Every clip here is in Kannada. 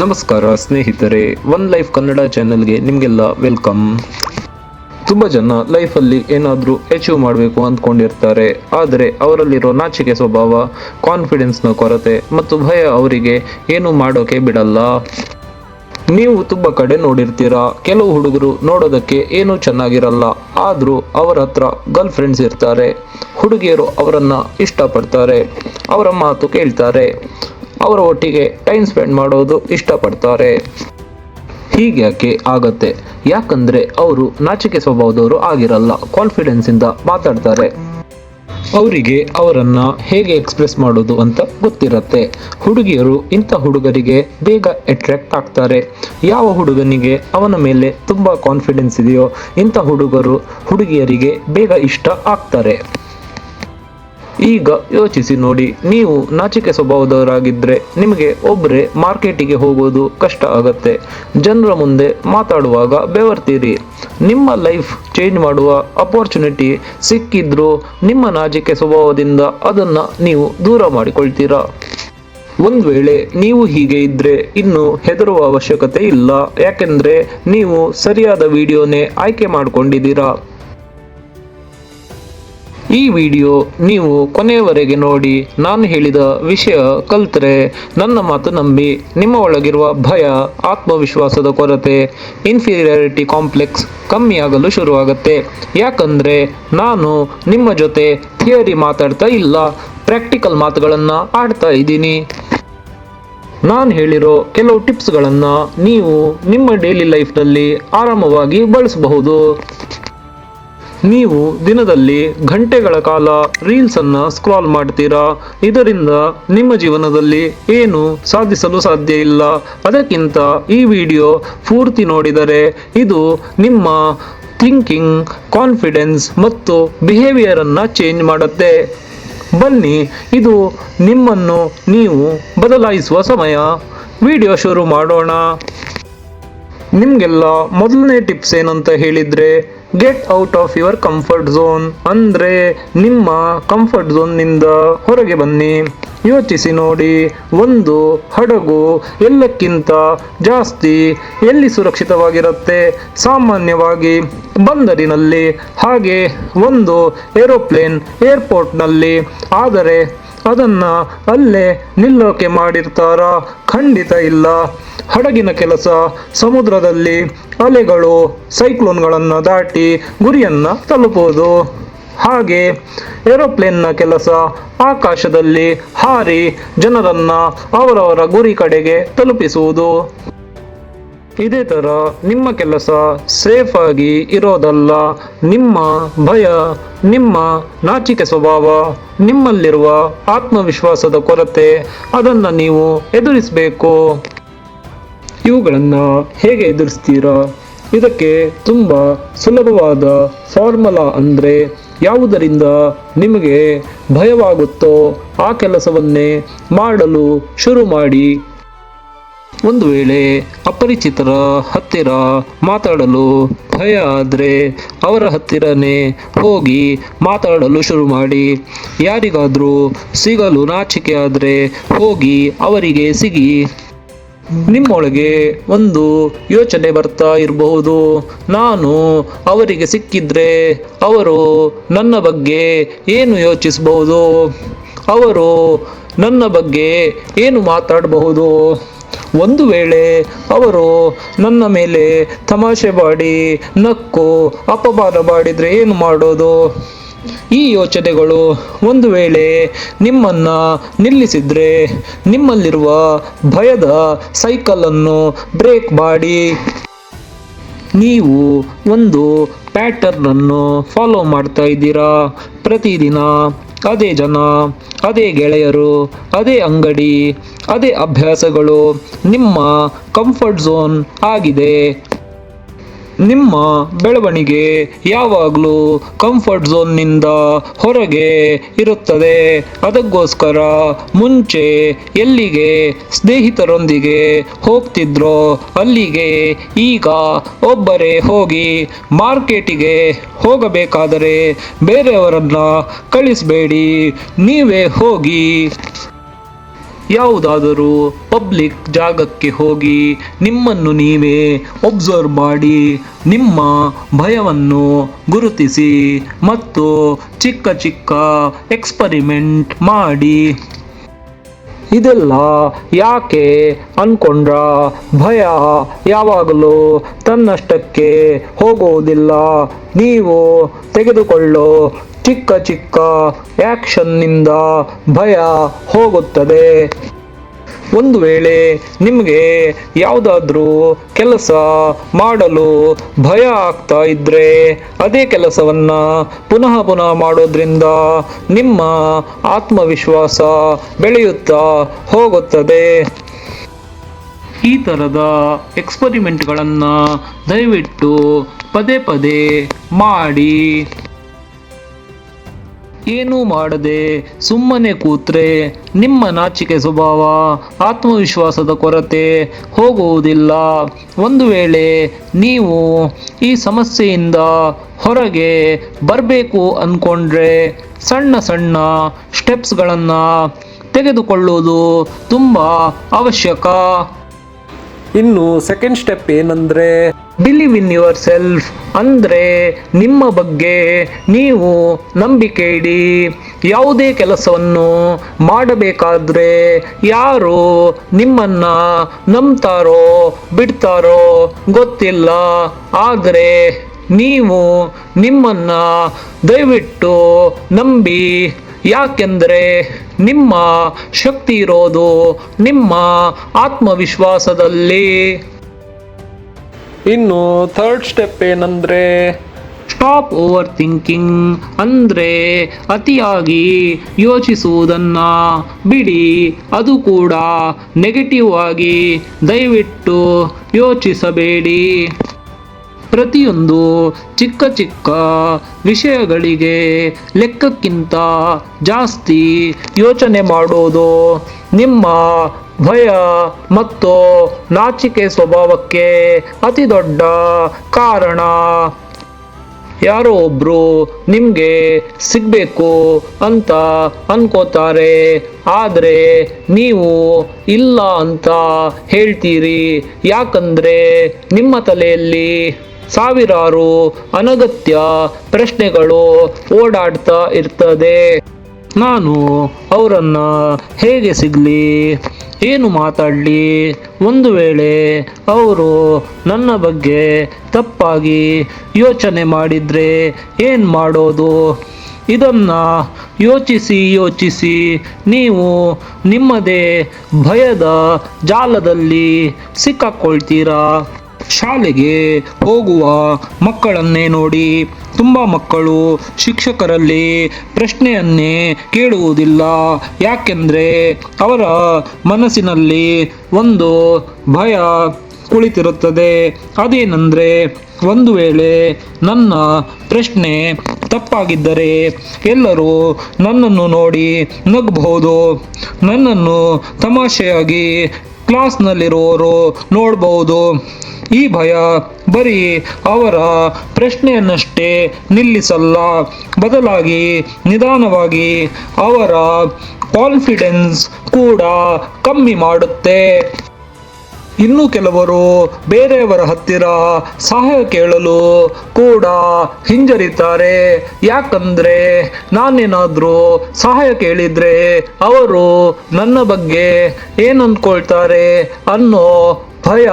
ನಮಸ್ಕಾರ ಸ್ನೇಹಿತರೆ ಒನ್ ಲೈಫ್ ಕನ್ನಡ ಚಾನೆಲ್ಗೆ ನಿಮಗೆಲ್ಲ ವೆಲ್ಕಮ್ ತುಂಬ ಜನ ಲೈಫಲ್ಲಿ ಏನಾದರೂ ಅಚೀವ್ ಮಾಡಬೇಕು ಅಂದ್ಕೊಂಡಿರ್ತಾರೆ, ಆದರೆ ಅವರಲ್ಲಿರೋ ನಾಚಿಕೆ ಸ್ವಭಾವ ಕಾನ್ಫಿಡೆನ್ಸ್ನ ಕೊರತೆ ಮತ್ತು ಭಯ ಅವರಿಗೆ ಏನು ಮಾಡೋಕೆ ಬಿಡಲ್ಲ. ನೀವು ತುಂಬ ಕಡೆ ನೋಡಿರ್ತೀರಾ, ಕೆಲವು ಹುಡುಗರು ನೋಡೋದಕ್ಕೆ ಏನೂ ಚೆನ್ನಾಗಿರಲ್ಲ, ಆದರೂ ಅವರ ಹತ್ರ ಗರ್ಲ್ ಫ್ರೆಂಡ್ಸ್ ಇರ್ತಾರೆ. ಹುಡುಗಿಯರು ಅವರನ್ನು ಇಷ್ಟಪಡ್ತಾರೆ, ಅವರ ಮಾತು ಕೇಳ್ತಾರೆ. ಅವರ ಒಟ್ಟಿಗೆ ಟೈಮ್ ಸ್ಪೆಂಡ್ ಮಾಡೋದು ಇಷ್ಟಪಡ್ತಾರೆ. ಹೀಗ್ಯಾಕೆ ಆಗತ್ತೆ? ಯಾಕಂದ್ರೆ ಅವರು ನಾಚಿಕೆ ಸ್ವಭಾವದವರು ಆಗಿರಲ್ಲ ಕಾನ್ಫಿಡೆನ್ಸ್ ಇಂದ ಮಾತಾಡ್ತಾರೆ. ಅವರಿಗೆ ಅವರನ್ನ ಹೇಗೆ ಎಕ್ಸ್ಪ್ರೆಸ್ ಮಾಡೋದು ಅಂತ ಗೊತ್ತಿರತ್ತೆ. ಹುಡುಗಿಯರು ಇಂಥ ಹುಡುಗರಿಗೆ ಬೇಗ ಅಟ್ರಾಕ್ಟ್ ಆಗ್ತಾರೆ. ಯಾವ ಹುಡುಗನಿಗೆ ಅವನ ಮೇಲೆ ತುಂಬ ಕಾನ್ಫಿಡೆನ್ಸ್ ಇದೆಯೋ ಇಂಥ ಹುಡುಗರು ಹುಡುಗಿಯರಿಗೆ ಬೇಗ ಇಷ್ಟ ಆಗ್ತಾರೆ. ಈಗ ಯೋಚಿಸಿ ನೋಡಿ, ನೀವು ನಾಚಿಕೆ ಸ್ವಭಾವದವರಾಗಿದ್ದರೆ ನಿಮಗೆ ಒಬ್ಬರೇ ಮಾರ್ಕೆಟಿಗೆ ಹೋಗೋದು ಕಷ್ಟ ಆಗತ್ತೆ. ಜನರ ಮುಂದೆ ಮಾತಾಡುವಾಗ ಬೆವರ್ತೀರಿ. ನಿಮ್ಮ ಲೈಫ್ ಚೇಂಜ್ ಮಾಡುವ ಅಪರ್ಚುನಿಟಿ ಸಿಕ್ಕಿದ್ರೂ ನಿಮ್ಮ ನಾಚಿಕೆ ಸ್ವಭಾವದಿಂದ ಅದನ್ನು ನೀವು ದೂರ ಮಾಡಿಕೊಳ್ತೀರಾ? ಒಂದು ವೇಳೆ ನೀವು ಹೀಗೆ ಇದ್ದರೆ ಇನ್ನು ಹೆದರುವ ಅವಶ್ಯಕತೆ ಇಲ್ಲ. ಯಾಕೆಂದ್ರೆ ನೀವು ಸರಿಯಾದ ವಿಡಿಯೋನೇ ಆಯ್ಕೆ ಮಾಡ್ಕೊಂಡಿದ್ದೀರಾ. ಈ ವಿಡಿಯೋ ನೀವು ಕೊನೆಯವರೆಗೆ ನೋಡಿ ನಾನು ಹೇಳಿದ ವಿಷಯ ಕಲ್ತರೆ, ನನ್ನ ಮಾತು ನಂಬಿ ನಿಮ್ಮ ಒಳಗಿರುವ ಭಯ, ಆತ್ಮವಿಶ್ವಾಸದ ಕೊರತೆ ಇನ್ಫೀರಿಯಾರಿಟಿ ಕಾಂಪ್ಲೆಕ್ಸ್ ಕಮ್ಮಿಯಾಗಲು ಶುರುವಾಗುತ್ತೆ. ಯಾಕಂದರೆ ನಾನು ನಿಮ್ಮ ಜೊತೆ ಥಿಯರಿ ಮಾತಾಡ್ತಾ ಇಲ್ಲ ಪ್ರಾಕ್ಟಿಕಲ್ ಮಾತುಗಳನ್ನು ಆಡ್ತಾ ಇದ್ದೀನಿ. ನಾನು ಹೇಳಿರೋ ಕೆಲವು ಟಿಪ್ಸ್ಗಳನ್ನು ನೀವು ನಿಮ್ಮ ಡೈಲಿ ಲೈಫ್ನಲ್ಲಿ ಆರಾಮವಾಗಿ ಬಳಸಬಹುದು. ನೀವು ದಿನದಲ್ಲಿ ಗಂಟೆಗಳ ಕಾಲ ರೀಲ್ಸ್ ಅನ್ನ ಸ್ಕ್ರಾಲ್ ಮಾಡ್ತೀರಾ? ಇದರಿಂದ ನಿಮ್ಮ ಜೀವನದಲ್ಲಿ ಏನು ಸಾಧಿಸಲು ಸಾಧ್ಯ ಇಲ್ಲ. ಅದಕ್ಕಿಂತ ಈ ವಿಡಿಯೋ ಪೂರ್ತಿ ನೋಡಿದರೆ ಇದು ನಿಮ್ಮ ಥಿಂಕಿಂಗ್ ಕಾನ್ಫಿಡೆನ್ಸ್ ಮತ್ತು ಬಿಹೇವಿಯರ್ ಅನ್ನ ಚೇಂಜ್ ಮಾಡುತ್ತೆ. ಬನ್ನಿ, ಇದು ನಿಮ್ಮನ್ನು ನೀವು ಬದಲಾಯಿಸುವ ಸಮಯ. ವಿಡಿಯೋ ಶುರು ಮಾಡೋಣ. ನಿಮಗೆಲ್ಲ ಮೊದಲನೇ ಟಿಪ್ಸ್ ಏನಂತ ಹೇಳಿದ್ರೆ get out of your comfort zone ಅಂದರೆ ನಿಮ್ಮ ಕಂಫರ್ಟ್ ಝೋನ್ನಿಂದ ಹೊರಗೆ ಬನ್ನಿ. ಯೋಚಿಸಿ ನೋಡಿ. ಒಂದು ಹಡಗು ಎಲ್ಲಕ್ಕಿಂತ ಜಾಸ್ತಿ ಎಲ್ಲಿ ಸುರಕ್ಷಿತವಾಗಿರುತ್ತೆ? ಸಾಮಾನ್ಯವಾಗಿ ಬಂದರಿನಲ್ಲಿ, ಹಾಗೆ ಒಂದು ಏರೋಪ್ಲೇನ್ ಏರ್ಪೋರ್ಟ್ನಲ್ಲಿ ಆದರೆ ಅದನ್ನ ಅಲ್ಲೇ ನಿಲ್ಲೋಕೆ ಮಾಡಿರ್ತಾರಾ? ಖಂಡಿತ ಇಲ್ಲ. ಹಡಗಿನ ಕೆಲಸ, ಸಮುದ್ರದಲ್ಲಿ ಅಲೆಗಳು, ಸೈಕ್ಲೋನ್ಗಳನ್ನು ದಾಟಿ ಗುರಿಯನ್ನ ತಲುಪುವುದು ಹಾಗೆ ಏರೋಪ್ಲೇನ್ನ ಕೆಲಸ, ಆಕಾಶದಲ್ಲಿ ಹಾರಿ ಜನರನ್ನ ಅವರವರ ಗುರಿ ಕಡೆಗೆ ತಲುಪಿಸುವುದು. ಇದೇ ಥರ ನಿಮ್ಮ ಕೆಲಸ ಸೇಫ್ ಆಗಿ ಇರೋದಲ್ಲ. ನಿಮ್ಮ ಭಯ, ನಿಮ್ಮ ನಾಚಿಕೆ ಸ್ವಭಾವ, ನಿಮ್ಮಲ್ಲಿರುವ ಆತ್ಮವಿಶ್ವಾಸದ ಕೊರತೆ, ಅದನ್ನು ನೀವು ಎದುರಿಸಬೇಕು. ಇವುಗಳನ್ನು ಹೇಗೆ ಎದುರಿಸ್ತೀರಾ? ಇದಕ್ಕೆ ತುಂಬ ಸುಲಭವಾದ ಫಾರ್ಮುಲಾ ಅಂದರೆ ಯಾವುದರಿಂದ ನಿಮಗೆ ಭಯವಾಗುತ್ತೋ ಆ ಕೆಲಸವನ್ನೇ ಮಾಡಲು ಶುರು ಮಾಡಿ. ಒಂದು ವೇಳೆ ಅಪರಿಚಿತರ ಹತ್ತಿರ ಮಾತಾಡಲು ಭಯ ಆದರೆ ಅವರ ಹತ್ತಿರನೇ ಹೋಗಿ ಮಾತಾಡಲು ಶುರು ಮಾಡಿ. ಯಾರಿಗಾದರೂ ಸಿಗಲು ನಾಚಿಕೆ ಆದರೆ ಹೋಗಿ ಅವರಿಗೆ ಸಿಗಿ. ನಿಮ್ಮೊಳಗೆ ಒಂದು ಯೋಚನೆ ಬರ್ತಾ ಇರಬಹುದು. ನಾನು ಅವರಿಗೆ ಸಿಕ್ಕಿದ್ರೆ ಅವರು ನನ್ನ ಬಗ್ಗೆ ಏನು ಯೋಚಿಸಬಹುದು? ಅವರು ನನ್ನ ಬಗ್ಗೆ ಏನು ಮಾತಾಡಬಹುದು? ಒಂದು ವೇಳೆ ಅವರು ನನ್ನ ಮೇಲೆ ತಮಾಷೆ ಮಾಡಿ, ನಕ್ಕು, ಅಪಮಾನ ಮಾಡಿದರೆ ಏನು ಮಾಡೋದು? ಈ ಯೋಚನೆಗಳು ಒಂದು ವೇಳೆ ನಿಮ್ಮನ್ನ ನಿಲ್ಲಿಸಿದ್ರೆ, ನಿಮ್ಮಲ್ಲಿರುವ ಭಯದ ಸೈಕಲನ್ನು ಬ್ರೇಕ್ ಮಾಡಿ. ನೀವು ಒಂದು ಪ್ಯಾಟರ್ನ್ ಅನ್ನು ಫಾಲೋ ಮಾಡ್ತಾ ಇದ್ದೀರಾ? ಪ್ರತಿದಿನ, ಅದೇ ಜನ, ಅದೇ ಗೆಳೆಯರು, ಅದೇ ಅಂಗಡಿ ಅದೇ ಅಭ್ಯಾಸಗಳು ನಿಮ್ಮ ಕಂಫರ್ಟ್ ಝೋನ್ ಆಗಿದೆ. ನಿಮ್ಮ ಬೆಳವಣಿಗೆ ಯಾವಾಗಲೂ ಕಂಫರ್ಟ್ ಝೋನ್ನಿಂದ ಹೊರಗೆ ಇರುತ್ತದೆ. ಅದಕ್ಕೋಸ್ಕರ ಮುಂಚೆ ಎಲ್ಲಿಗೆ ಸ್ನೇಹಿತರೊಂದಿಗೆ ಹೋಗ್ತಿದ್ರೋ ಅಲ್ಲಿಗೆ ಈಗ ಒಬ್ಬರೇ ಹೋಗಿ ಮಾರ್ಕೆಟಿಗೆ ಹೋಗಬೇಕಾದರೆ ಬೇರೆಯವರನ್ನ ಕಳಿಸಬೇಡಿ. ನೀವೇ ಹೋಗಿ ಯಾವುದಾದರೂ ಪಬ್ಲಿಕ್ ಜಾಗಕ್ಕೆ ಹೋಗಿ ನಿಮ್ಮನ್ನು ನೀವೇ ಒಬ್ಸರ್ವ್ ಮಾಡಿ ನಿಮ್ಮ ಭಯವನ್ನು ಗುರುತಿಸಿ ಮತ್ತು ಚಿಕ್ಕ ಚಿಕ್ಕ ಎಕ್ಸ್ಪರಿಮೆಂಟ್ ಮಾಡಿ. ಇದೆಲ್ಲ ಯಾಕೆ ಅನ್ಕೊಂಡ್ರ? ಭಯ ಯಾವಾಗಲೂ ತನ್ನಷ್ಟಕ್ಕೆ ಹೋಗುವುದಿಲ್ಲ. ನೀವು ತೆಗೆದುಕೊಳ್ಳೋ ಚಿಕ್ಕ ಚಿಕ್ಕ ಆ್ಯಕ್ಷನ್ನಿಂದ ಭಯ ಹೋಗುತ್ತದೆ. ಒಂದು ವೇಳೆ ನಿಮಗೆ ಯಾವುದಾದ್ರೂ ಕೆಲಸ ಮಾಡಲು ಭಯ ಆಗ್ತಾ ಇದ್ದರೆ ಅದೇ ಕೆಲಸವನ್ನ ಪುನಃ ಪುನಃ ಮಾಡೋದ್ರಿಂದ ನಿಮ್ಮ ಆತ್ಮವಿಶ್ವಾಸ ಬೆಳೆಯುತ್ತಾ ಹೋಗುತ್ತದೆ. ಈ ಥರದ ಎಕ್ಸ್ಪರಿಮೆಂಟ್ಗಳನ್ನು ದಯವಿಟ್ಟು ಪದೇ ಪದೇ ಮಾಡಿ. ಏನೂ ಮಾಡದೆ ಸುಮ್ಮನೆ ಕೂತ್ರೆ ನಿಮ್ಮ ನಾಚಿಕೆ ಸ್ವಭಾವ, ಆತ್ಮವಿಶ್ವಾಸದ ಕೊರತೆ ಹೋಗುವುದಿಲ್ಲ. ಒಂದು ವೇಳೆ ನೀವು ಈ ಸಮಸ್ಯೆಯಿಂದ ಹೊರಗೆ ಬರಬೇಕು ಅಂದ್ಕೊಂಡ್ರೆ ಸಣ್ಣ ಸಣ್ಣ ಸ್ಟೆಪ್ಸ್ಗಳನ್ನು ತೆಗೆದುಕೊಳ್ಳುವುದು ತುಂಬ ಅವಶ್ಯಕ. ಇನ್ನು ಸೆಕೆಂಡ್ ಸ್ಟೆಪ್ ಏನಂದ್ರೆ ಬಿಲೀವ್ ಇನ್ ಯುವರ್ ಸೆಲ್ಫ್ ಅಂದರೆ ನಿಮ್ಮ ಬಗ್ಗೆ ನೀವು ನಂಬಿಕೆ ಇಡಿ. ಯಾವುದೇ ಕೆಲಸವನ್ನು ಮಾಡಬೇಕಾದ್ರೆ ಯಾರು ನಿಮ್ಮನ್ನ ನಂಬ್ತಾರೋ ಬಿಡ್ತಾರೋ ಗೊತ್ತಿಲ್ಲ. ಆದರೆ ನೀವು ನಿಮ್ಮನ್ನ ದಯವಿಟ್ಟು ನಂಬಿ. ಯಾಕೆಂದರೆ ನಿಮ್ಮ ಶಕ್ತಿ ಇರೋದು ನಿಮ್ಮ ಆತ್ಮವಿಶ್ವಾಸದಲ್ಲಿ. ಇನ್ನು ಥರ್ಡ್ ಸ್ಟೆಪ್ ಏನಂದ್ರೆ ಸ್ಟಾಪ್ ಓವರ್ ಥಿಂಕಿಂಗ್ ಅಂದರೆ ಅತಿಯಾಗಿ ಯೋಚಿಸುವುದನ್ನ ಬಿಡಿ. ಅದು ಕೂಡ ನೆಗೆಟಿವ್ ಆಗಿ ದಯವಿಟ್ಟು ಯೋಚಿಸಬೇಡಿ. ಪ್ರತಿಯೊಂದು ಚಿಕ್ಕ ಚಿಕ್ಕ ವಿಷಯಗಳಿಗೆ ಲೆಕ್ಕಕ್ಕಿಂತ ಜಾಸ್ತಿ ಯೋಚನೆ ಮಾಡೋದು ನಿಮ್ಮ ಭಯ ಮತ್ತು ನಾಚಿಕೆ ಸ್ವಭಾವಕ್ಕೆ ಅತಿ ದೊಡ್ಡ ಕಾರಣ. ಯಾರೋ ಒಬ್ರು ನಿಮಗೆ ಸಿಗಬೇಕು ಅಂತ ಅನ್ಕೋತಾರೆ, ಆದರೆ ನೀವು ಇಲ್ಲ ಅಂತ ಹೇಳ್ತೀರಿ. ಯಾಕಂದ್ರೆ ನಿಮ್ಮ ತಲೆಯಲ್ಲಿ ಸಾವಿರಾರು ಅನಗತ್ಯ ಪ್ರಶ್ನೆಗಳು ಓಡಾಡ್ತಾ ಇರ್ತದೆ. ನಾನು ಅವರನ್ನು ಹೇಗೆ ಸಿಗಲಿ? ಏನು ಮಾತಾಡಲಿ? ಒಂದು ವೇಳೆ ಅವರು ನನ್ನ ಬಗ್ಗೆ ತಪ್ಪಾಗಿ ಯೋಚನೆ ಮಾಡಿದರೆ ಏನು ಮಾಡೋದು? ಇದನ್ನ ಯೋಚಿಸಿ ಯೋಚಿಸಿ ನೀವು ನಿಮ್ಮದೇ ಭಯದ ಜಾಲದಲ್ಲಿ ಸಿಕ್ಕಾಕೊಳ್ತೀರಾ? ಶಾಲೆಗೆ ಹೋಗುವ ಮಕ್ಕಳನ್ನೇ ನೋಡಿ ತುಂಬ ಮಕ್ಕಳು ಶಿಕ್ಷಕರಲ್ಲಿ ಪ್ರಶ್ನೆಯನ್ನೇ ಕೇಳುವುದಿಲ್ಲ. ಯಾಕೆಂದರೆ ಅವರ ಮನಸ್ಸಿನಲ್ಲಿ ಒಂದು ಭಯ ಕುಳಿತಿರುತ್ತದೆ. ಅದೇನೆಂದರೆ ಒಂದು ವೇಳೆ ನನ್ನ ಪ್ರಶ್ನೆ ತಪ್ಪಾಗಿದ್ದರೆ ಎಲ್ಲರೂ ನನ್ನನ್ನು ನೋಡಿ ನಗಬಹುದು. ನನ್ನನ್ನು ತಮಾಷೆಯಾಗಿ ಕ್ಲಾಸ್ನಲ್ಲಿರುವವರು ನೋಡಬಹುದು ಈ ಭಯ ಬರೀ ಅವರ ಪ್ರಶ್ನೆಯನ್ನಷ್ಟೇ ನಿಲ್ಲಿಸಲ್ಲ. ಬದಲಾಗಿ ನಿಧಾನವಾಗಿ ಅವರ ಕಾನ್ಫಿಡೆನ್ಸ್ ಕೂಡ ಕಮ್ಮಿ ಮಾಡುತ್ತೆ. ಇನ್ನು ಕೆಲವರು ಬೇರೆಯವರ ಹತ್ತಿರ ಸಹಾಯ ಕೇಳಲು ಕೂಡ ಹಿಂಜರಿತಾರೆ. ಯಾಕಂದ್ರೆ ನಾನೇನಾದರೂ ಸಹಾಯ ಕೇಳಿದ್ರೆ ಅವರು ನನ್ನ ಬಗ್ಗೆ ಏನು ಅಂದ್ಕೊಳ್ತಾರೆ ಅನ್ನೋ ಭಯ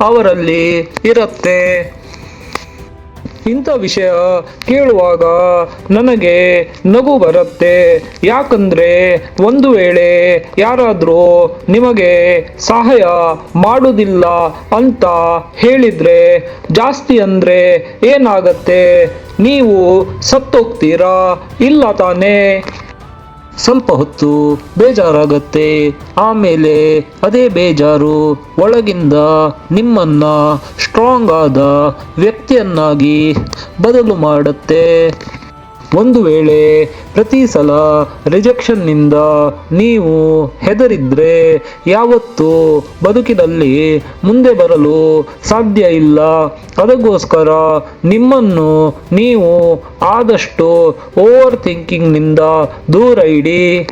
ಅವರಲ್ಲಿ ಇರುತ್ತೆ. ಇಂಥ ವಿಷಯ ಕೇಳುವಾಗ ನನಗೆ ನಗು ಬರುತ್ತೆ. ಯಾಕಂದ್ರೆ ಒಂದು ವೇಳೆ ಯಾರಾದರೂ ನಿಮಗೆ ಸಹಾಯ ಮಾಡುವುದಿಲ್ಲ ಅಂತ ಹೇಳಿದ್ರೆ ಜಾಸ್ತಿ ಅಂದರೆ ಏನಾಗತ್ತೆ? ನೀವು ಸತ್ತೋಗ್ತೀರಾ? ಇಲ್ಲ ತಾನೇ? ಸ್ವಲ್ಪ ಹೊತ್ತು ಬೇಜಾರಾಗತ್ತೆ. ಆಮೇಲೆ ಅದೇ ಬೇಜಾರು ಒಳಗಿಂದ ನಿಮ್ಮನ್ನ ಸ್ಟ್ರಾಂಗ್ ಆದ ವ್ಯಕ್ತಿಯನ್ನಾಗಿ ಬದಲು ಮಾಡುತ್ತೆ. ಒಂದು ವೇಳೆ ಪ್ರತಿ ಸಲ ರಿಜೆಕ್ಷನ್ನಿಂದ ನೀವು ಹೆದರಿದ್ರೆ ಯಾವತ್ತೂ ಬದುಕಿನಲ್ಲಿ ಮುಂದೆ ಬರಲು ಸಾಧ್ಯ ಇಲ್ಲ. ಅದಕ್ಕೋಸ್ಕರ ನಿಮ್ಮನ್ನು ನೀವು ಆದಷ್ಟು ಓವರ್ ಥಿಂಕಿಂಗ್ನಿಂದ ದೂರ ಇಡಿ.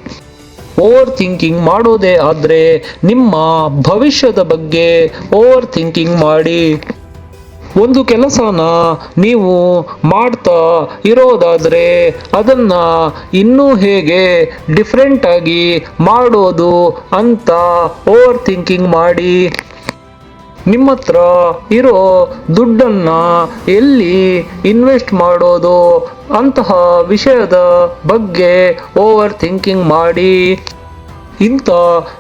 ಓವರ್ ಥಿಂಕಿಂಗ್ ಮಾಡೋದೇ ಆದರೆ ನಿಮ್ಮ ಭವಿಷ್ಯದ ಬಗ್ಗೆ ಓವರ್ ಥಿಂಕಿಂಗ್ ಮಾಡಿ. ಒಂದು ಕೆಲಸನ ನೀವು ಮಾಡ್ತಾ ಇರೋದಾದರೆ ಅದನ್ನು ಇನ್ನೂ ಹೇಗೆ ಡಿಫ್ರೆಂಟಾಗಿ ಮಾಡೋದು ಅಂತ ಓವರ್ ಥಿಂಕಿಂಗ್ ಮಾಡಿ. ನಿಮ್ಮ ಹತ್ರ ಇರೋ ದುಡ್ಡನ್ನು ಎಲ್ಲಿ ಇನ್ವೆಸ್ಟ್ ಮಾಡೋದು ಅಂತಹ ವಿಷಯದ ಬಗ್ಗೆ ಓವರ್ ಥಿಂಕಿಂಗ್ ಮಾಡಿ. ಇಂಥ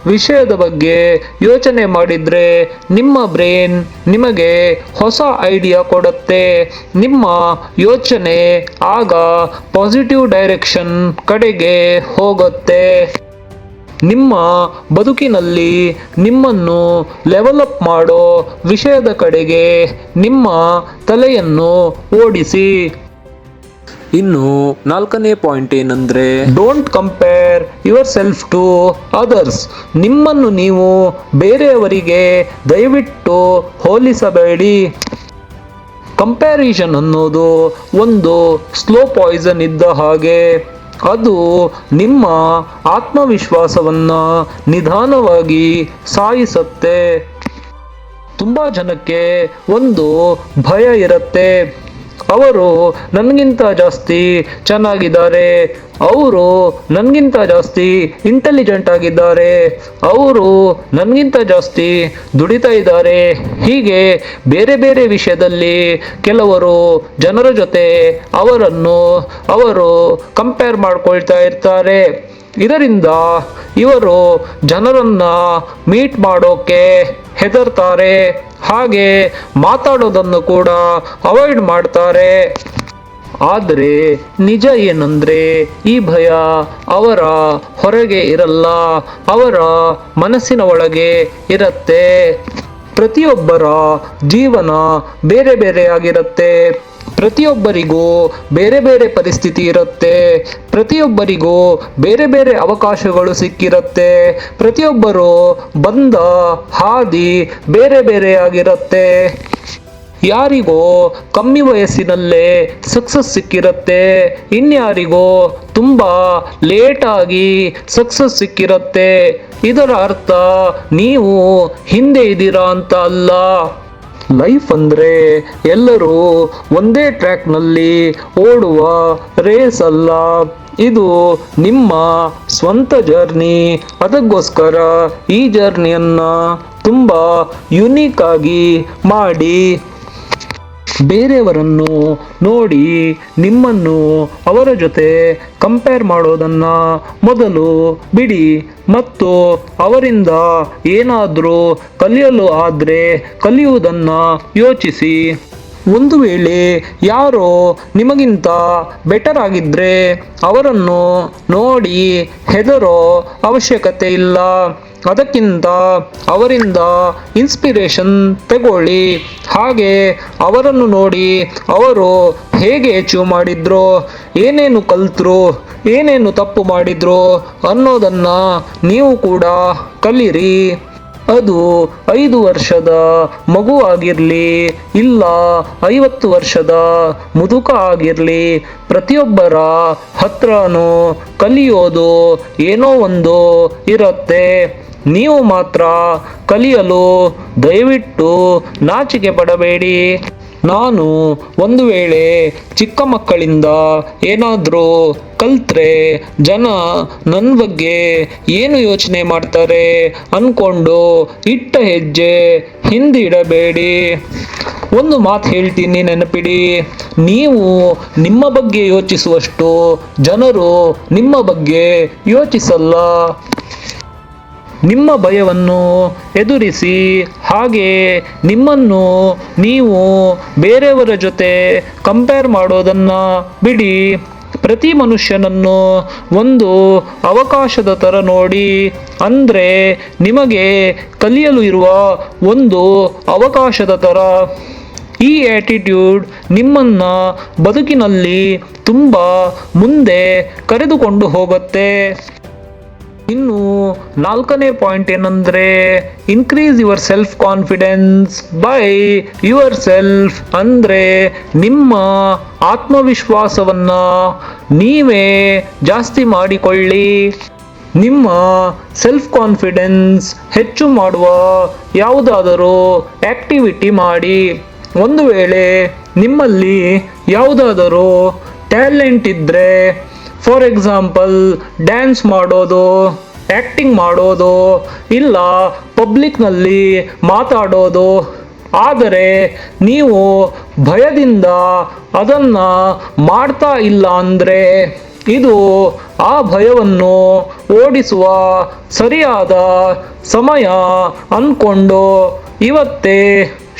ವಿಷಯದ ಬಗ್ಗೆ ಯೋಚನೆ ಮಾಡಿದರೆ ನಿಮ್ಮ ಬ್ರೇನ್ ನಿಮಗೆ ಹೊಸ ಐಡಿಯಾ ಕೊಡುತ್ತೆ. ನಿಮ್ಮ ಯೋಚನೆ ಆಗ ಪಾಸಿಟಿವ್ ಡೈರೆಕ್ಷನ್ ಕಡೆಗೆ ಹೋಗುತ್ತೆ. ನಿಮ್ಮ ಬದುಕಿನಲ್ಲಿ ನಿಮ್ಮನ್ನು ಲೆವೆಲಪ್ ಮಾಡೋ ವಿಷಯದ ಕಡೆಗೆ ನಿಮ್ಮ ತಲೆಯನ್ನು ಓಡಿಸಿ. ಇನ್ನು ನಾಲ್ಕನೇ ಪಾಯಿಂಟ್ ಏನಂದ್ರೆ don't compare yourself to others ನಿಮ್ಮನ್ನು ನೀವು ಬೇರೆಯವರಿಗೆ ದಯವಿಟ್ಟು ಹೋಲಿಸಬೇಡಿ. ಕಂಪ್ಯಾರಿಷನ್ ಅನ್ನೋದು ಒಂದು ಸ್ಲೋ ಪಾಯ್ಸನ್ ಇದ್ದ ಹಾಗೆ. ಅದು ನಿಮ್ಮ ಆತ್ಮವಿಶ್ವಾಸವನ್ನ ನಿಧಾನವಾಗಿ ಸಾಯಿಸುತ್ತೆ. ತುಂಬ ಜನಕ್ಕೆ ಒಂದು ಭಯ ಇರುತ್ತೆ. ಅವರು ನನಗಿಂತ ಜಾಸ್ತಿ ಚೆನ್ನಾಗಿದ್ದಾರೆ. ಅವರು ನನಗಿಂತ ಜಾಸ್ತಿ ಇಂಟೆಲಿಜೆಂಟ್ ಆಗಿದ್ದಾರೆ. ಅವರು ನನಗಿಂತ ಜಾಸ್ತಿ ದುಡಿತಾ ಇದ್ದಾರೆ. ಹೀಗೆ ಬೇರೆ ಬೇರೆ ವಿಷಯದಲ್ಲಿ ಕೆಲವರು ಜನರ ಜೊತೆ ಅವರನ್ನು ಅವರು ಕಂಪೇರ್ ಮಾಡ್ಕೊಳ್ತಾ ಇರ್ತಾರೆ. ಇದರಿಂದ ಇವರು ಜನರನ್ನ ಮೀಟ್ ಮಾಡೋಕೆ ಹೆದರ್ತಾರೆ. ಹಾಗೆ ಮಾತಾಡೋದನ್ನು ಕೂಡ ಅವಾಯ್ಡ್ ಮಾಡ್ತಾರೆ. ಆದರೆ ನಿಜ ಏನಂದ್ರೆ ಈ ಭಯ ಅವರ ಹೊರಗೆ ಇರಲ್ಲ, ಅವರ ಮನಸ್ಸಿನ ಒಳಗೆ ಇರತ್ತೆ. ಪ್ರತಿಯೊಬ್ಬರ ಜೀವನ ಬೇರೆ ಬೇರೆ ಆಗಿರುತ್ತೆ. ಪ್ರತಿಯೊಬ್ಬರಿಗೂ ಬೇರೆ ಬೇರೆ ಪರಿಸ್ಥಿತಿ ಇರುತ್ತೆ. ಪ್ರತಿಯೊಬ್ಬರಿಗೂ ಬೇರೆ ಬೇರೆ ಅವಕಾಶಗಳು ಸಿಕ್ಕಿರುತ್ತೆ. ಪ್ರತಿಯೊಬ್ಬರು ಬಂದ ಹಾದಿ ಬೇರೆ ಬೇರೆ ಆಗಿರುತ್ತೆ. ಯಾರಿಗೋ ಕಮ್ಮಿ ವಯಸ್ಸಿನಲ್ಲೇ ಸಕ್ಸಸ್ ಸಿಕ್ಕಿರುತ್ತೆ. ಇನ್ಯಾರಿಗೋ ತುಂಬ ಲೇಟಾಗಿ ಸಕ್ಸಸ್ ಸಿಕ್ಕಿರುತ್ತೆ. ಇದರ ಅರ್ಥ ನೀವು ಹಿಂದೆ ಇದ್ದೀರಾ ಅಂತ ಅಲ್ಲ. ಲೈಫ್ ಅಂದರೆ ಎಲ್ಲರೂ ಒಂದೇ ಟ್ರ್ಯಾಕ್ನಲ್ಲಿ ಓಡುವ ರೇಸ್ ಅಲ್ಲ. ಇದು ನಿಮ್ಮ ಸ್ವಂತ ಜರ್ನಿ ಅದಕ್ಕೋಸ್ಕರ ಈ ಜರ್ನಿಯನ್ನು ತುಂಬ ಯುನೀಕ್ ಆಗಿ ಮಾಡಿ ಬೇರೆಯವರನ್ನು ನೋಡಿ ನಿಮ್ಮನ್ನು ಅವರ ಜೊತೆ ಕಂಪೇರ್ ಮಾಡೋದನ್ನು ಮೊದಲು ಬಿಡಿ ಮತ್ತು ಅವರಿಂದ ಏನಾದರೂ ಕಲಿಯಲು ಆದರೆ ಕಲಿಯುವುದನ್ನು ಯೋಚಿಸಿ. ಒಂದು ವೇಳೆ ಯಾರೋ ನಿಮಗಿಂತ ಬೆಟರ್ ಆಗಿದ್ರೆ ಅವರನ್ನು ನೋಡಿ ಹೆದರೋ ಅವಶ್ಯಕತೆ ಇಲ್ಲ. ಅದಕ್ಕಿಂತ ಅವರಿಂದ ಇನ್ಸ್ಪಿರೇಷನ್ ತಗೊಳ್ಳಿ. ಹಾಗೆ ಅವರನ್ನು ನೋಡಿ ಅವರು ಹೇಗೆ ಅಚೀವ್ ಮಾಡಿದ್ರು, ಏನೇನು ಕಲಿತರು, ಏನೇನು ತಪ್ಪು ಮಾಡಿದ್ರು ಅನ್ನೋದನ್ನು ನೀವು ಕೂಡ ಕಲೀರಿ. ಅದು ಐದು ವರ್ಷದ ಮಗು ಆಗಿರಲಿ, ಇಲ್ಲ ಐವತ್ತು ವರ್ಷದ ಮುದುಕ ಆಗಿರಲಿ, ಪ್ರತಿಯೊಬ್ಬರ ಹತ್ರನೂ ಕಲಿಯೋದು ಏನೋ ಒಂದು ಇರುತ್ತೆ. ನೀವು ಮಾತ್ರ ಕಲಿಯಲು ದಯವಿಟ್ಟು ನಾಚಿಕೆ ಪಡಬೇಡಿ. ನಾನು ಒಂದು ವೇಳೆ ಚಿಕ್ಕ ಮಕ್ಕಳಿಂದ ಏನಾದರೂ ಕಲ್ತ್ರೆ ಜನ ನನ್ನ ಬಗ್ಗೆ ಏನು ಯೋಚನೆ ಮಾಡ್ತಾರೆ ಅಂದ್ಕೊಂಡು ಇಟ್ಟ ಹೆಜ್ಜೆ ಹಿಂದಿಡಬೇಡಿ. ಒಂದು ಮಾತು ಹೇಳ್ತೀನಿ, ನೆನಪಿಡಿ. ನೀವು ನಿಮ್ಮ ಬಗ್ಗೆ ಯೋಚಿಸುವಷ್ಟು ಜನರು ನಿಮ್ಮ ಬಗ್ಗೆ ಯೋಚಿಸಲ್ಲ. ನಿಮ್ಮ ಭಯವನ್ನು ಎದುರಿಸಿ ಹಾಗೆ ನಿಮ್ಮನ್ನು ನೀವು ಬೇರೆಯವರ ಜೊತೆ ಕಂಪೇರ್ ಮಾಡೋದನ್ನು ಬಿಡಿ. ಪ್ರತಿ ಮನುಷ್ಯನನ್ನು ಒಂದು ಅವಕಾಶದ ಥರ ನೋಡಿ. ಅಂದರೆ ನಿಮಗೆ ಕಲಿಯಲು ಇರುವ ಒಂದು ಅವಕಾಶದ ಥರ ಈ ಆ್ಯಟಿಟ್ಯೂಡ್ ನಿಮ್ಮನ್ನು ಬದುಕಿನಲ್ಲಿ ತುಂಬ ಮುಂದೆ ಕರೆದುಕೊಂಡು ಹೋಗುತ್ತೆ. ಇನ್ನು ನಾಲ್ಕನೇ ಪಾಯಿಂಟ್ ಏನಂದ್ರೆ increase yourself confidence by yourself ಅಂದ್ರೆ, ನಿಮ್ಮ ಆತ್ಮವಿಶ್ವಾಸವನ್ನ ನೀವೇ ಜಾಸ್ತಿ ಮಾಡಿಕೊಳ್ಳಿ. ನಿಮ್ಮ ಸೆಲ್ಫ್ ಕಾನ್ಫಿಡೆನ್ಸ್ ಹೆಚ್ಚು ಮಾಡುವ ಯಾವುದಾದರೂ ಆಕ್ಟಿವಿಟಿ ಮಾಡಿ. ಒಂದು ವೇಳೆ ನಿಮ್ಮಲ್ಲಿ ಯಾವುದಾದರೂ ಟ್ಯಾಲೆಂಟ್ ಇದ್ದರೆ ಫಾರ್ ಎಕ್ಸಾಂಪಲ್ ಡ್ಯಾನ್ಸ್ ಮಾಡೋದು ಆ್ಯಕ್ಟಿಂಗ್ ಮಾಡೋದು, ಇಲ್ಲ ಪಬ್ಲಿಕ್ನಲ್ಲಿ ಮಾತಾಡೋದು. ಆದರೆ ನೀವು ಭಯದಿಂದ ಅದನ್ನು ಮಾಡ್ತಾ ಇಲ್ಲ ಅಂದರೆ ಇದು ಆ ಭಯವನ್ನು ಓಡಿಸುವ ಸರಿಯಾದ ಸಮಯ ಅಂದ್ಕೊಂಡು ಇವತ್ತೇ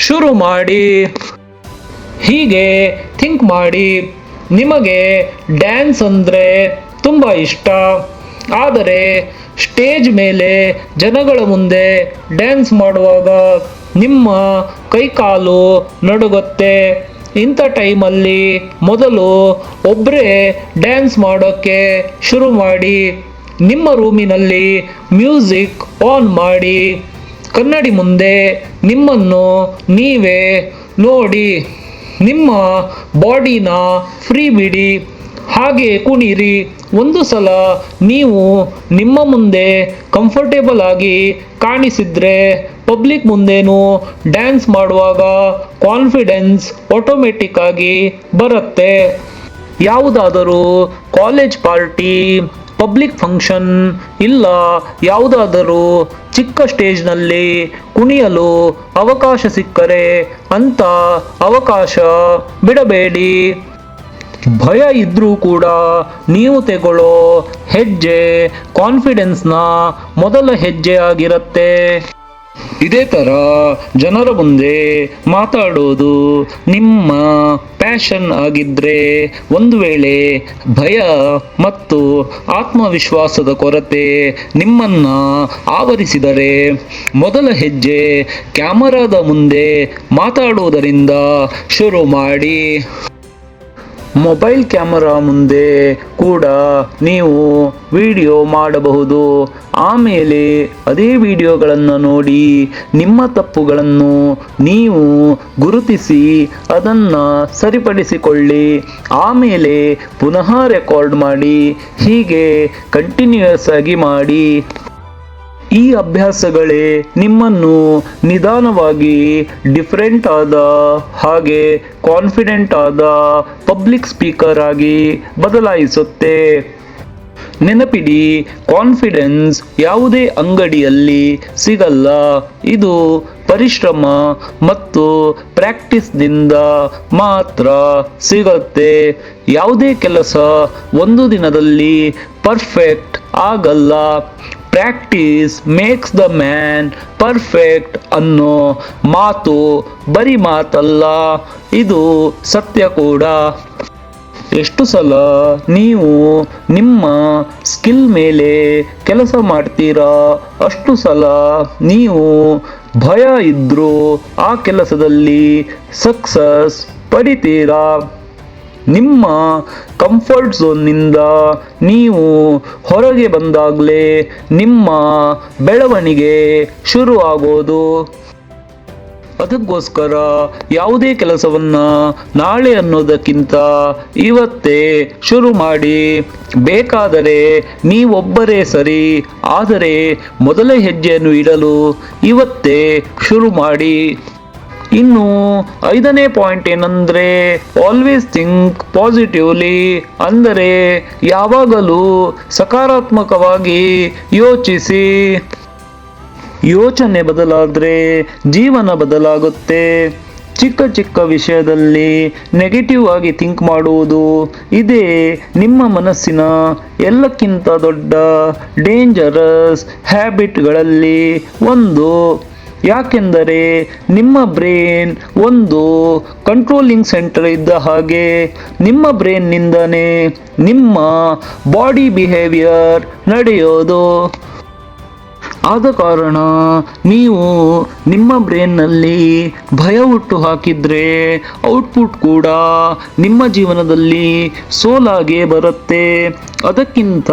ಶುರು ಮಾಡಿ. ಹೀಗೆ ಥಿಂಕ್ ಮಾಡಿ. ನಿಮಗೆ ಡ್ಯಾನ್ಸ್ ಅಂದರೆ ತುಂಬ ಇಷ್ಟ. ಆದರೆ ಸ್ಟೇಜ್ ಮೇಲೆ ಜನಗಳ ಮುಂದೆ ಡ್ಯಾನ್ಸ್ ಮಾಡುವಾಗ ನಿಮ್ಮ ಕೈಕಾಲು ನಡುಗುತ್ತೆ. ಇಂಥ ಟೈಮಲ್ಲಿ ಮೊದಲು ಒಬ್ಬರೇ ಡ್ಯಾನ್ಸ್ ಮಾಡೋಕ್ಕೆ ಶುರು ಮಾಡಿ, ನಿಮ್ಮ ರೂಮಿನಲ್ಲಿ ಮ್ಯೂಸಿಕ್ ಆನ್ ಮಾಡಿ. ಕನ್ನಡಿ ಮುಂದೆ ನಿಮ್ಮನ್ನು ನೀವೇ ನೋಡಿ. ನಿಮ್ಮ ಬಾಡಿನ ಫ್ರೀ ಬಿಡಿ, ಹಾಗೆ ಕುಣಿರಿ ಒಂದು ಸಲ ನೀವು ನಿಮ್ಮ ಮುಂದೆ ಕಂಫರ್ಟೇಬಲ್ ಆಗಿ ಕಾಣಿಸಿದ್ರೆ ಪಬ್ಲಿಕ್ ಮುಂದೇನು ಡ್ಯಾನ್ಸ್ ಮಾಡುವಾಗ ಕಾನ್ಫಿಡೆನ್ಸ್ ಆಟೋಮೆಟಿಕ್ ಆಗಿ ಬರುತ್ತೆ. ಯಾವುದಾದರೂ ಕಾಲೇಜ್ ಪಾರ್ಟಿ, ಪಬ್ಲಿಕ್ ಫಂಕ್ಷನ್ ಇಲ್ಲ, ಯಾವುದಾದರೂ ಚಿಕ್ಕ ಸ್ಟೇಜ್ನಲ್ಲಿ ಕುಣಿಯಲು ಅವಕಾಶ ಸಿಕ್ಕರೆ ಅಂತ ಅವಕಾಶ ಬಿಡಬೇಡಿ. ಭಯ ಇದ್ರೂ ಕೂಡ ನೀವು ತೆಗೊಳ್ಳೋ ಹೆಜ್ಜೆ ಕಾನ್ಫಿಡೆನ್ಸ್ನ ಮೊದಲ ಹೆಜ್ಜೆ ಆಗಿರುತ್ತೆ. ಇದೇ ತರ ಜನರ ಮುಂದೆ ಮಾತಾಡೋದು ನಿಮ್ಮ ಪ್ಯಾಷನ್ ಆಗಿದ್ರೆ ಒಂದು ವೇಳೆ ಭಯ ಮತ್ತು ಆತ್ಮವಿಶ್ವಾಸದ ಕೊರತೆ ನಿಮ್ಮನ್ನ ಆವರಿಸಿದರೆ ಮೊದಲ ಹೆಜ್ಜೆ ಕ್ಯಾಮರಾದ ಮುಂದೆ ಮಾತಾಡುವುದರಿಂದ ಶುರು ಮಾಡಿ. ಮೊಬೈಲ್ ಕ್ಯಾಮರಾ ಮುಂದೆ ಕೂಡ ನೀವು ವಿಡಿಯೋ ಮಾಡಬಹುದು. ಆಮೇಲೆ ಅದೇ ವಿಡಿಯೋಗಳನ್ನು ನೋಡಿ ನಿಮ್ಮ ತಪ್ಪುಗಳನ್ನು ನೀವು ಗುರುತಿಸಿ ಅದನ್ನು ಸರಿಪಡಿಸಿಕೊಳ್ಳಿ. ಆಮೇಲೆ ಪುನಃ ರೆಕಾರ್ಡ್ ಮಾಡಿ, ಹೀಗೆ ಕಂಟಿನ್ಯೂಯಸ್ ಆಗಿ ಮಾಡಿ. ಈ ಅಭ್ಯಾಸಗಳೇ ನಿಮ್ಮನ್ನು ನಿಧಾನವಾಗಿ ಡಿಫರೆಂಟ್ ಆದ ಹಾಗೆ ಕಾನ್ಫಿಡೆಂಟ್ ಆದ ಪಬ್ಲಿಕ್ ಸ್ಪೀಕರ್ ಆಗಿ ಬದಲಾಯಿಸುತ್ತೆ. ನೆನಪಿಡಿ ಕಾನ್ಫಿಡೆನ್ಸ್ ಯಾವುದೇ ಅಂಗಡಿಯಲ್ಲಿ ಸಿಗಲ್ಲ. ಇದು ಪರಿಶ್ರಮ ಮತ್ತು ಪ್ರಾಕ್ಟೀಸ್ನಿಂದ ಮಾತ್ರ ಸಿಗುತ್ತೆ. ಯಾವುದೇ ಕೆಲಸ ಒಂದು ದಿನದಲ್ಲಿ ಪರ್ಫೆಕ್ಟ್ ಆಗಲ್ಲ. Practice makes the man perfect ಅನ್ನೋ ಮಾತು, ಬರೀ ಮಾತಲ್ಲ, ಇದು ಸತ್ಯ ಕೂಡ. ಎಷ್ಟು ಸಲ ನೀವು ನಿಮ್ಮ ಸ್ಕಿಲ್ ಮೇಲೆ ಕೆಲಸ ಮಾಡ್ತೀರಾ, ಅಷ್ಟು ಸಲ ನೀವು ಭಯ ಇದ್ದರೂ ಆ ಕೆಲಸದಲ್ಲಿ ಸಕ್ಸಸ್ ಪಡಿತೀರಾ. ನಿಮ್ಮ ಕಂಫರ್ಟ್ ಝೋನ್ನಿಂದ ನೀವು ಹೊರಗೆ ಬಂದಾಗಲೇ ನಿಮ್ಮ ಬೆಳವಣಿಗೆ ಶುರು ಆಗೋದು ಅದಕ್ಕೋಸ್ಕರ ಯಾವುದೇ ಕೆಲಸವನ್ನು ನಾಳೆ ಅನ್ನೋದಕ್ಕಿಂತ ಇವತ್ತೇ ಶುರು ಮಾಡಿ. ಬೇಕಾದರೆ ನೀವೊಬ್ಬರೇ ಸರಿ, ಆದರೆ ಮೊದಲ ಹೆಜ್ಜೆಯನ್ನು ಇಡಲು ಇವತ್ತೇ ಶುರು ಮಾಡಿ. ಇನ್ನು ಐದನೇ ಪಾಯಿಂಟ್ ಏನಂದ್ರೆ ಆಲ್ವೇಸ್ ಥಿಂಕ್ ಪಾಸಿಟಿವ್ಲಿ ಅಂದರೆ ಯಾವಾಗಲೂ ಸಕಾರಾತ್ಮಕವಾಗಿ ಯೋಚಿಸಿ. ಯೋಚನೆ ಬದಲಾದರೆ ಜೀವನ ಬದಲಾಗುತ್ತೆ. ಚಿಕ್ಕ ಚಿಕ್ಕ ವಿಷಯದಲ್ಲಿ ನೆಗೆಟಿವ್ ಆಗಿ ಥಿಂಕ್ ಮಾಡುವುದು ಇದೇ ನಿಮ್ಮ ಮನಸ್ಸಿನ ಎಲ್ಲಕ್ಕಿಂತ ದೊಡ್ಡ ಡೇಂಜರಸ್ ಹ್ಯಾಬಿಟ್ಗಳಲ್ಲಿ ಒಂದು. ಯಾಕೆಂದರೆ ನಿಮ್ಮ ಬ್ರೇನ್ ಒಂದು ಕಂಟ್ರೋಲಿಂಗ್ ಸೆಂಟರ್ ಇದ್ದ ಹಾಗೆ ನಿಮ್ಮ ಬ್ರೇನ್ನಿಂದನೇ ನಿಮ್ಮ ಬಾಡಿ ಬಿಹೇವಿಯರ್ ನಡೆಯೋದು. ಆದ ಕಾರಣ ನೀವು ನಿಮ್ಮ ಬ್ರೈನ್ನಲ್ಲಿ ಭಯ ಹುಟ್ಟು ಹಾಕಿದ್ರೆ ಔಟ್ಪುಟ್ ಕೂಡ ನಿಮ್ಮ ಜೀವನದಲ್ಲಿ ಸೋಲಾಗೆ ಬರುತ್ತೆ. ಅದಕ್ಕಿಂತ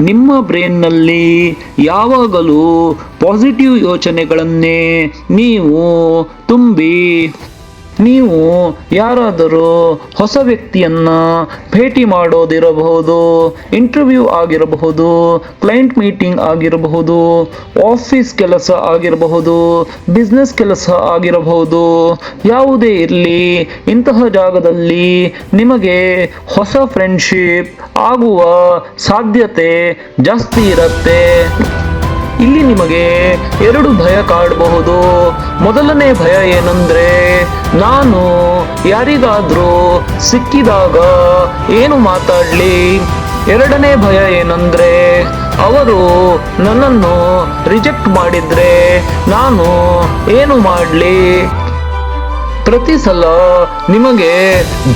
ನಿಮ್ಮ ಬ್ರೇನ್ನಲ್ಲಿ ಯಾವಾಗಲೂ ಪಾಸಿಟಿವ್ ಯೋಚನೆಗಳನ್ನೇ ನೀವು ತುಂಬಿ ನೀವು ಯಾರಾದರೂ ಹೊಸ ವ್ಯಕ್ತಿಯನ್ನ ಭೇಟಿ ಮಾಡೋದಿರಬಹುದು ಇಂಟರ್ವ್ಯೂ ಆಗಿರಬಹುದು ಕ್ಲೈಂಟ್ ಮೀಟಿಂಗ್ ಆಗಿರಬಹುದು ಆಫೀಸ್ ಕೆಲಸ ಆಗಿರಬಹುದು ಬಿಸ್ನೆಸ್ ಕೆಲಸ ಆಗಿರಬಹುದು, ಯಾವುದೇ ಇರಲಿ, ಇಂತಹ ಜಾಗದಲ್ಲಿ ನಿಮಗೆ ಹೊಸ ಫ್ರೆಂಡ್ಶಿಪ್ ಆಗುವ ಸಾಧ್ಯತೆ ಜಾಸ್ತಿ ಇರುತ್ತೆ. ಇಲ್ಲಿ ನಿಮಗೆ ಎರಡು ಭಯ ಕಾಡಬಹುದು. ಮೊದಲನೇ ಭಯ ಏನಂದ್ರೆ, ನಾನು ಯಾರಿಗಾದ್ರೂ ಸಿಕ್ಕಿದಾಗ ಏನು ಮಾತಾಡ್ಲಿ? ಎರಡನೇ ಭಯ ಏನಂದ್ರೆ, ಅವರು ನನ್ನನ್ನು ರಿಜೆಕ್ಟ್ ಮಾಡಿದ್ರೆ ನಾನು ಏನು ಮಾಡಲಿ? ಪ್ರತಿ ಸಲ ನಿಮಗೆ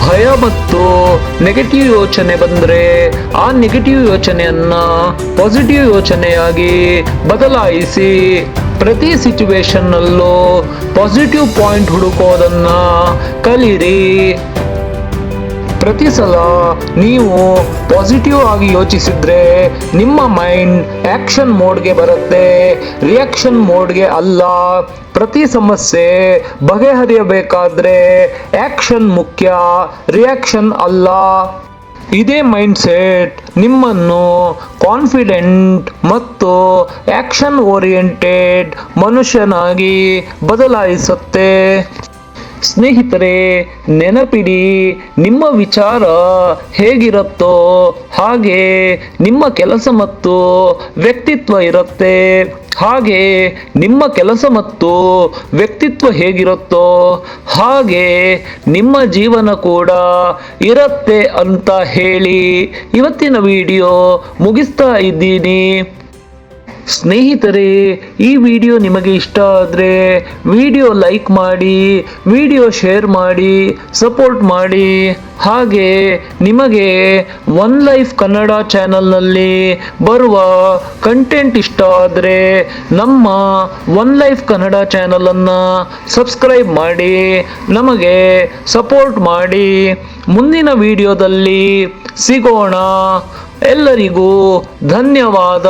ಭಯ ಮತ್ತು ನೆಗೆಟಿವ್ ಯೋಚನೆ ಬಂದರೆ ಆ ನೆಗೆಟಿವ್ ಯೋಚನೆಯನ್ನ ಪಾಸಿಟಿವ್ ಯೋಚನೆಯಾಗಿ ಬದಲಾಯಿಸಿ ಪ್ರತಿ ಸಿಚುವೇಶನ್ನಲ್ಲೂ ಪಾಸಿಟಿವ್ ಪಾಯಿಂಟ್ ಹುಡುಕೋದನ್ನು ಕಲೀರಿ. ಪ್ರತಿ ಸಲ ನೀವು ಪಾಸಿಟಿವ್ ಆಗಿ ಯೋಚಿಸಿದ್ರೆ ನಿಮ್ಮ ಮೈಂಡ್ ಆಕ್ಷನ್ ಮೋಡ್ಗೆ ಬರುತ್ತೆ. ರಿಯಾಕ್ಷನ್ ಮೋಡ್ಗೆ ಅಲ್ಲ. ಪ್ರತಿ ಸಮಸ್ಯೆ ಬಗೆಹರಿಯಬೇಕಾದ್ರೆ ಆಕ್ಷನ್ ಮುಖ್ಯ ರಿಯಾಕ್ಷನ್ ಅಲ್ಲ. ಇದೇ ಮೈಂಡ್ ಸೆಟ್ ನಿಮ್ಮನ್ನು ಕಾನ್ಫಿಡೆಂಟ್ ಮತ್ತು ಆಕ್ಷನ್ ಓರಿಯೆಂಟೆಡ್ ಮನುಷ್ಯನಾಗಿ ಬದಲಾಯಿಸುತ್ತೆ. ಸ್ನೇಹಿತರೆ, ನೆನಪಿಡಿ, ನಿಮ್ಮ ವಿಚಾರ ಹೇಗಿರುತ್ತೋ ಹಾಗೆ ನಿಮ್ಮ ಕೆಲಸ ಮತ್ತು ವ್ಯಕ್ತಿತ್ವ ಇರುತ್ತೆ. ಹಾಗೆ ನಿಮ್ಮ ಕೆಲಸ ಮತ್ತು ವ್ಯಕ್ತಿತ್ವ ಹೇಗಿರುತ್ತೋ ಹಾಗೆ ನಿಮ್ಮ ಜೀವನ ಕೂಡ ಇರುತ್ತೆ ಅಂತ ಹೇಳಿ ಇವತ್ತಿನ ವಿಡಿಯೋ ಮುಗಿಸ್ತಾ ಇದ್ದೀನಿ. ಸ್ನೇಹಿತರೆ, ಈ ವಿಡಿಯೋ ನಿಮಗೆ ಇಷ್ಟ ಆದರೆ ವಿಡಿಯೋ ಲೈಕ್ ಮಾಡಿ, ವಿಡಿಯೋ ಶೇರ್ ಮಾಡಿ, ಸಪೋರ್ಟ್ ಮಾಡಿ. ಹಾಗೆ ನಿಮಗೆ ಒನ್ ಲೈಫ್ ಕನ್ನಡ ಚಾನಲ್ನಲ್ಲಿ ಬರುವ ಕಂಟೆಂಟ್ ಇಷ್ಟ ಆದರೆ ನಮ್ಮ ಒನ್ ಲೈಫ್ ಕನ್ನಡ ಚಾನಲನ್ನು ಸಬ್ಸ್ಕ್ರೈಬ್ ಮಾಡಿ, ನಮಗೆ ಸಪೋರ್ಟ್ ಮಾಡಿ. ಮುಂದಿನ ವಿಡಿಯೋದಲ್ಲಿ ಸಿಗೋಣ. ಎಲ್ಲರಿಗೂ ಧನ್ಯವಾದ.